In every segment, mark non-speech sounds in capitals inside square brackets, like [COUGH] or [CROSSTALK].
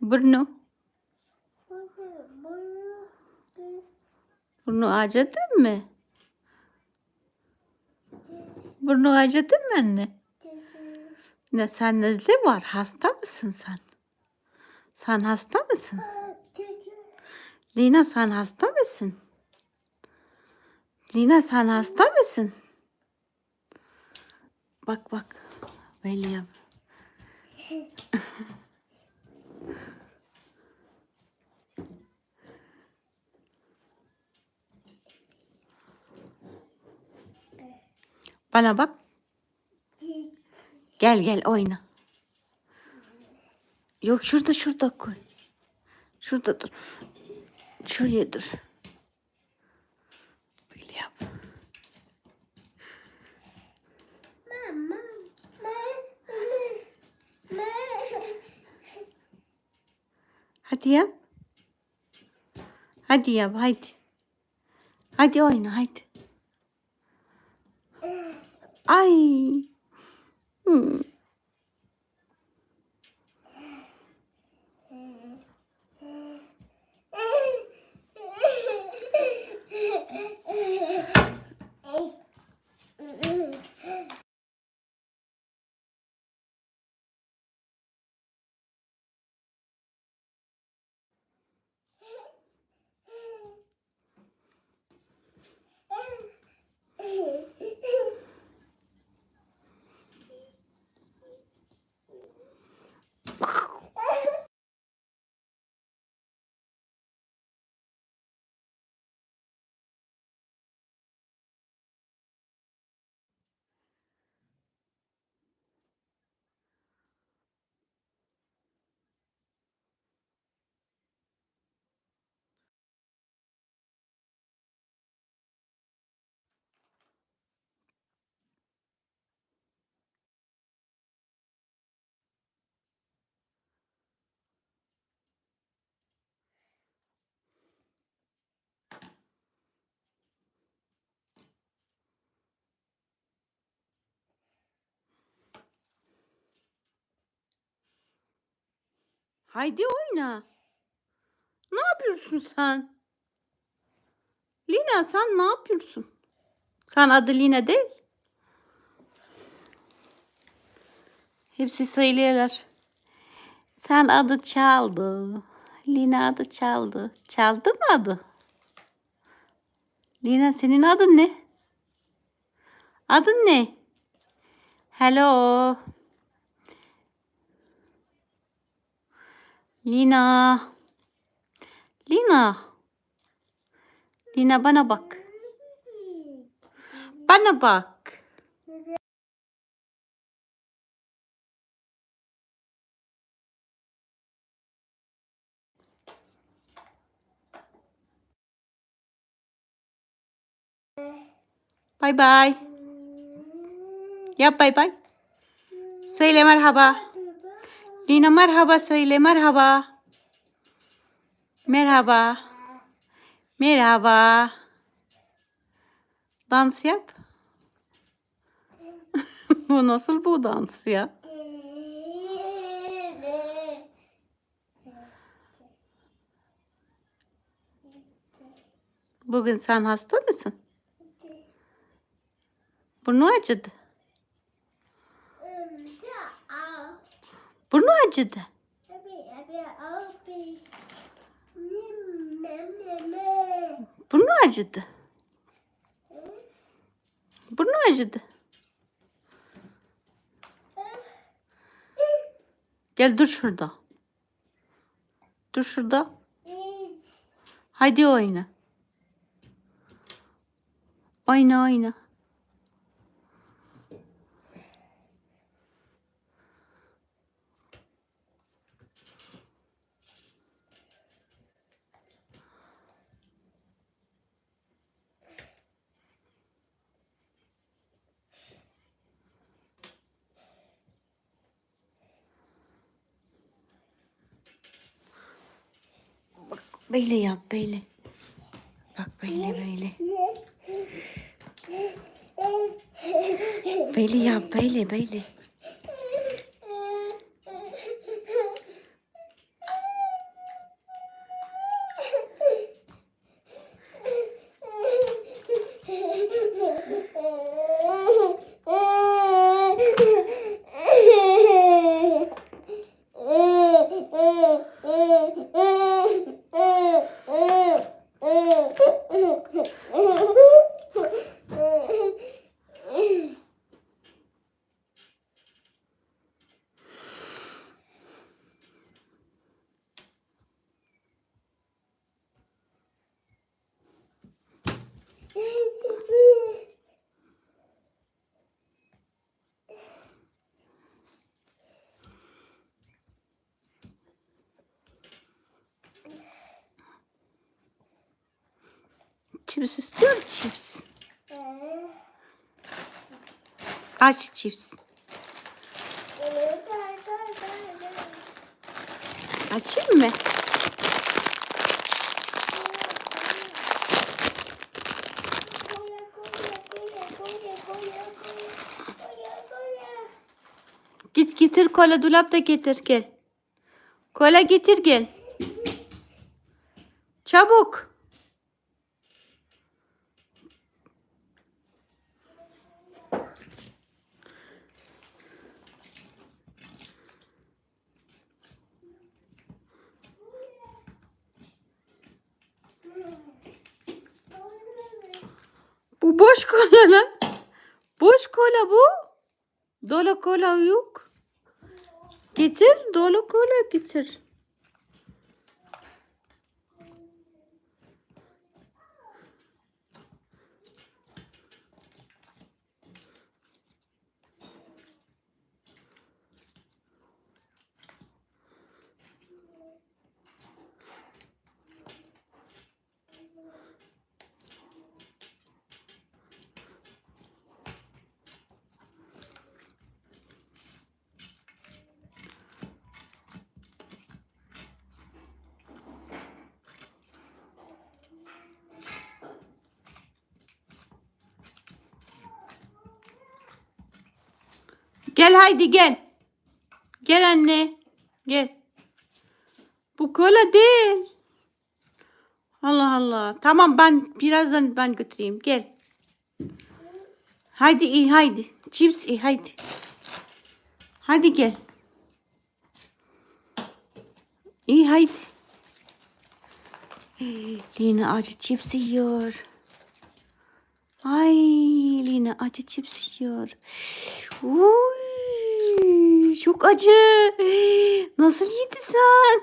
Burnu. Burnu acıdı mı? Burnu acıdı mı anne? Ne sen nezle var? Hasta mısın sen? Sen hasta mısın? Lina sen hasta mısın? Lina sen hasta mısın? Bak bak. Böyle [LAUGHS] Bana bak. Gel gel oyna. Yok şurada şurada koy. Şurada dur. Şuraya dur. Böyle yap. Hadi yap. Hadi yap hadi. Hadi oyna hadi. Ay. Hmm. Haydi oyna. Ne yapıyorsun sen? Lina sen ne yapıyorsun? Sen adı Lina değil. Hepsi söylüyorlar. Sen adı çaldı. Lina adı çaldı. Çaldı mı adı? Lina senin adın ne? Adın ne? Hello. Lina. Lina. Lina bana bak. Bana bak. Bay bay. Yap bay bay. Söyle merhaba. Lina merhaba söyle merhaba. Merhaba. Merhaba. Dans yap. [LAUGHS] bu nasıl bu dans ya? Bugün sen hasta mısın? Burnu acıdı. Burnu acıdı. Burnu acıdı. Burnu acıdı. Gel dur şurada. Dur şurada. Haydi oyna. Oyna oyna. Bak böyle yap böyle. Bak böyle böyle. Böyle yap böyle böyle. Chips istiyor chips. Aç chips. Açayım mı? Git getir kola dolapta getir gel. Kola getir gel. Çabuk. Bu boş kola lan. Boş kola bu. Dolu kola yok. Getir dolu kola getir. Gel haydi gel. Gel anne. Gel. Bu kola değil. Allah Allah. Tamam ben birazdan ben götüreyim. Gel. Haydi iyi haydi. Chips iyi haydi. Hadi gel. İyi haydi. Lina acı chips yiyor. Ay Lina acı chips yiyor. Uy, çok acı. Nasıl yedin sen?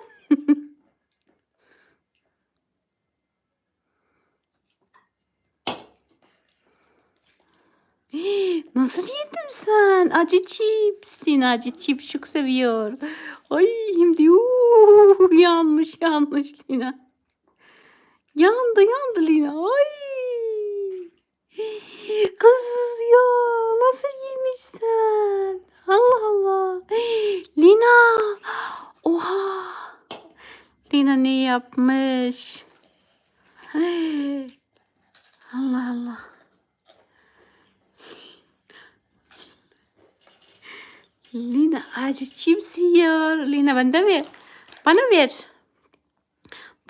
Nasıl yedin sen? Acı chips. Lina acı chips çok seviyor. Ay şimdi yuh, yanmış yanmış Lina. Yandı yandı Lina. Ay. Kız ya nasıl yemişsin? Allah Allah. Lina. Oha. Lina ne yapmış? Allah Allah. Lina acı cips yiyor. Lina bana ver. Bana ver.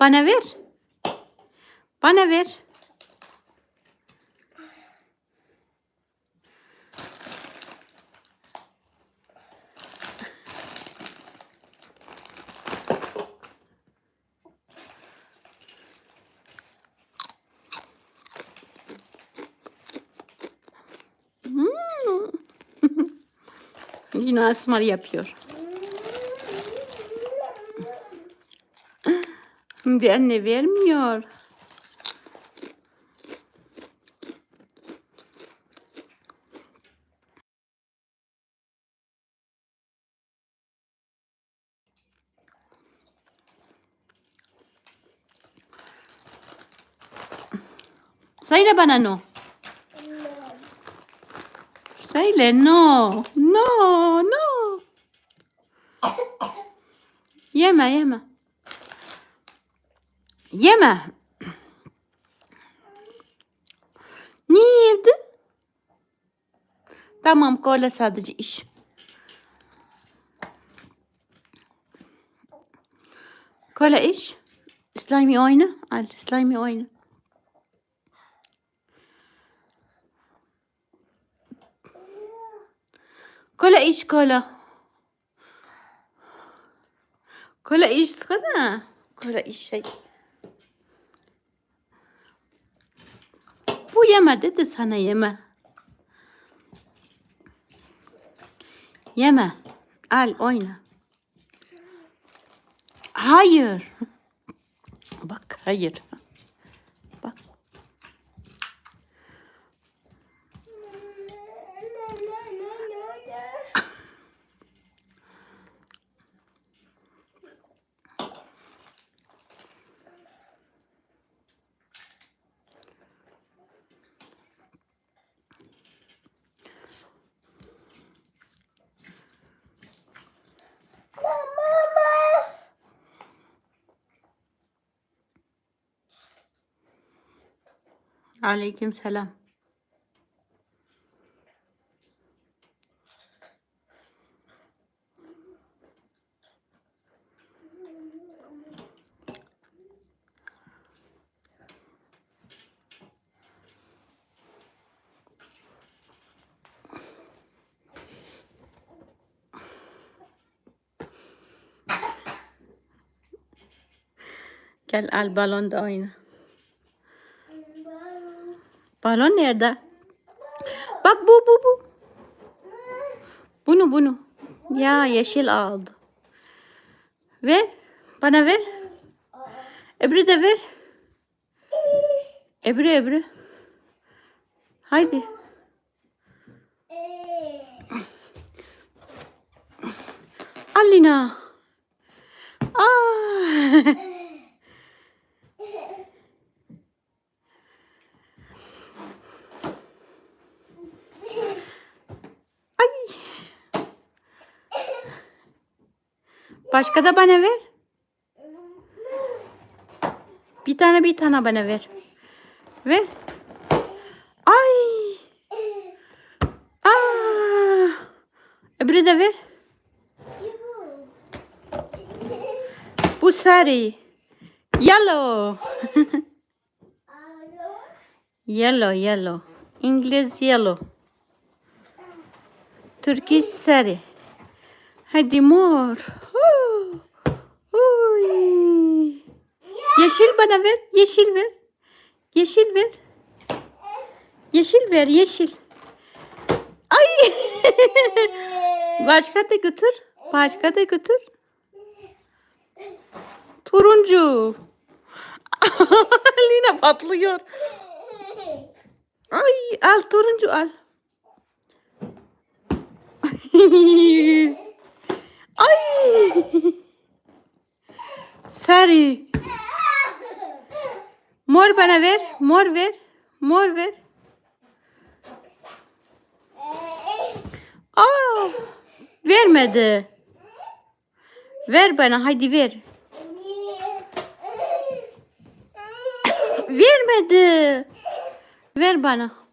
Bana ver. Bana ver. Yine asmar yapıyor. Şimdi anne vermiyor. Söyle bana no. Söyle no. No, no. Yeme, yeme. Yeme. Niye yedin? Tamam kola sadece iş. Kola iş. Slimy oyna. Al slimy oyna. Kola iç kola. Kolla iskana. Kolla işe. Bu yeme dedi sana yeme. Yeme. Al oyna. Hayır. Bak hayır. Bak. Aleyküm selam. Gel al balon da oyna. Balon nerede? Bak bu bu bu. Bunu bunu. Ya yeşil aldı. Ver. Bana ver. Ebru de ver. Ebru Ebru. Haydi. Alina. Ah. [LAUGHS] Ay. Başka da bana ver. Bir tane bir tane bana ver. Ver. Ay. Aa. Öbürü de ver. Bu sarı. Yellow. [LAUGHS] yellow, yellow. İngiliz yellow. Turkish sarı. Hadi mor. Uy. Yeşil bana ver. Yeşil ver. Yeşil ver. Yeşil ver. Yeşil. Ay. [LAUGHS] Başka da götür. Başka da götür. Turuncu. [LAUGHS] Lina patlıyor. Ay al turuncu al. [LAUGHS] Ay. Sarı. Mor bana ver. Mor ver. Mor ver. Aa, vermedi. Ver bana hadi ver. Vermedi. Ver bana.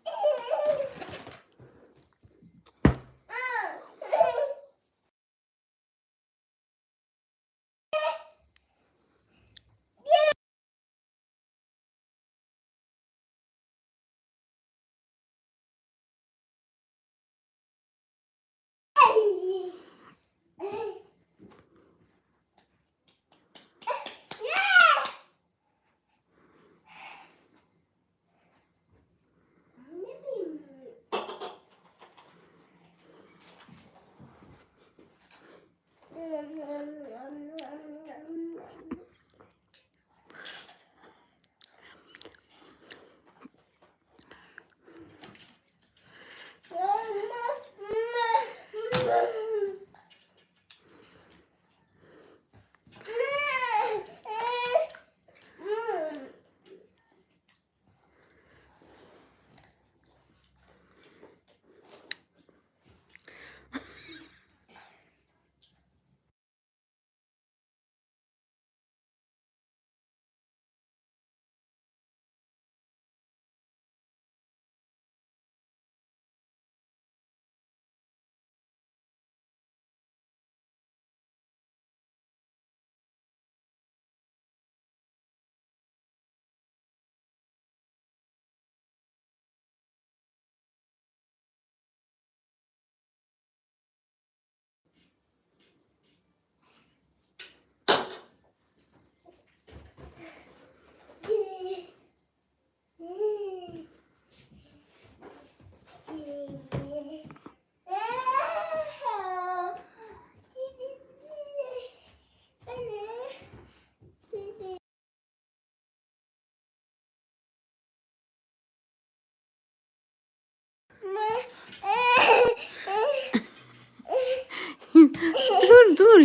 right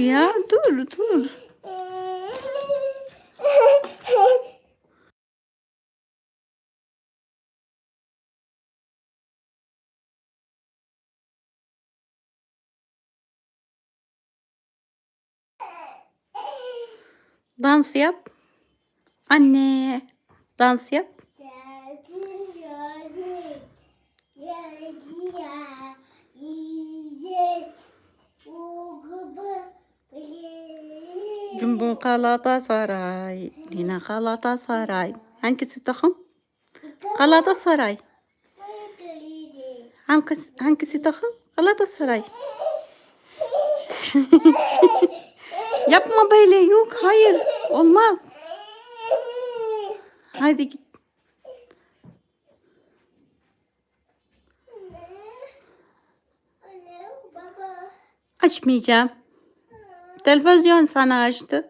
ya dur dur. Dans yap. Anne. Dans yap. Jumbo Galatasaray. Lina Galatasaray. Hangisi takım? Galatasaray. Hangisi, hangisi takım? Galatasaray. [LAUGHS] Yapma böyle. Yok hayır. Olmaz. Haydi git. Açmayacağım. Televizyon sana açtı.